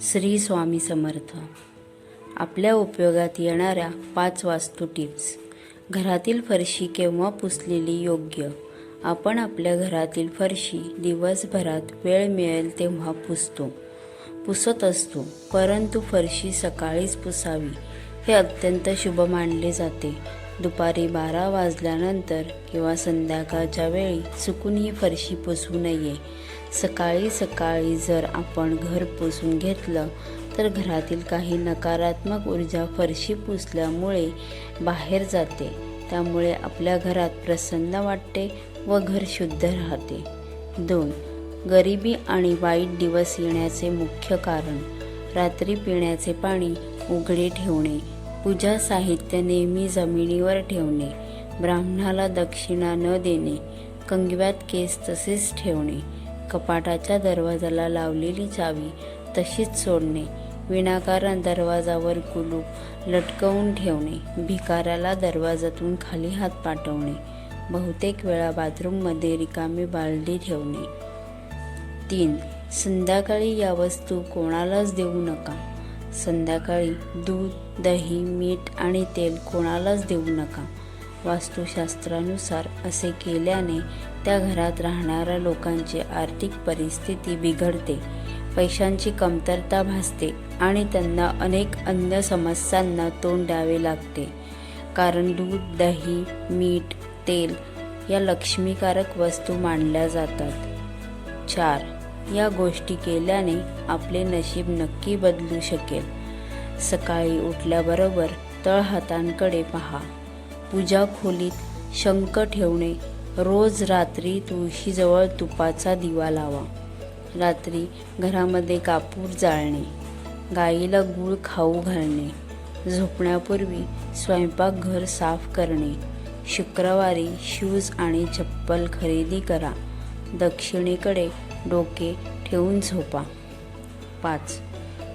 श्री स्वामी समर्थ. आपल्या उपयोगात येणाऱ्या पाच वास्तू टिप्स घरातील फरशी केव्हा पुसलेली योग्य? आपण आपल्या घरातील फरशी दिवसभरात वेळ मिळेल तेव्हा पुसतो. पुसत असतो परंतु फरशी सकाळीच पुसावी. हे अत्यंत शुभ मानले जाते. दुपारी बारा वाजल्यानंतर किंवा संध्याकाळच्या वेळी चुकून ही फरशी पुसू नये. सकाळी सकाळी जर आपण घर पुसून घेतलं तर घरातील काही नकारात्मक ऊर्जा फरशी पुसल्यामुळे बाहेर जाते. त्यामुळे आपल्या घरात प्रसन्न वाटते व घर शुद्ध राहते. दोन गरिबी आणि वाईट दिवस येण्याचे मुख्य कारण. रात्री पिण्याचे पाणी उघडे ठेवणे पूजा साहित्य नेहमी जमिनीवर ठेवणे ब्राह्मणाला दक्षिणा न देणे कंगव्यात केस तसेच ठेवणे कपाटाच्या दरवाजाला लावलेली चावी तशीच सोडणे विनाकारण दरवाजावर कुलूप लटकवून ठेवणे भिकाऱ्याला दरवाजातून खाली हात पाठवणे बहुतेक वेळा बाथरूममध्ये रिकामी बालदी ठेवणे. तीन संध्याकाळी या वस्तू कोणालाच देऊ नका. संध्याकाळी दूध दही मीठ आणि तेल कोणालाच देऊ नका. वास्तुशास्त्रानुसार असे केल्याने त्या घरात राहणाऱ्या लोकांची आर्थिक परिस्थिती बिघडते पैशांची कमतरता भासते आणि त्यांना अनेक अन्य समस्यांना तोंड द्यावे लागते. कारण दूध दही मीठ तेल या लक्ष्मीकारक वस्तू मानल्या जातात. चार या गोष्टी केल्याने आपले नशीब नक्की बदलू शकेल. सकाळी उठल्याबरोबर तळहातांकडे पहा. पूजा खोलीत शंख ठेवणे. रोज रात्री तुळशीजवळ तुपाचा दिवा लावा. रात्री घरामध्ये कापूर जाळणे. गाईला गूळ खाऊ घालणे. झोपण्यापूर्वी स्वयंपाकघर साफ करणे. शुक्रवारी शूज आणि चप्पल खरेदी करा. दक्षिणेकडे डोके ठेवून झोपा. पाच.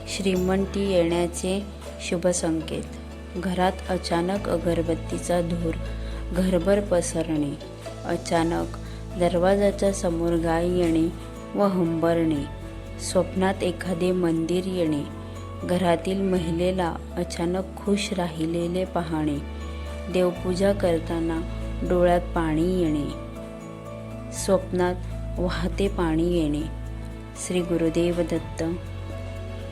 श्रीमंती येण्याचे शुभसंकेत. घरात अचानक अगरबत्तीचा धूर घरभर पसरणे अचानक दरवाजाच्या समोर गाय येणे व हंबरणे स्वप्नात एखादे मंदिर येणे घरातील महिलेला अचानक खुश राहिलेले पाहणे देवपूजा करताना डोळ्यात पाणी येणे स्वप्नात वाहते पाणी येणे. श्री गुरुदेव दत्त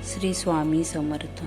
श्री स्वामी समर्थ.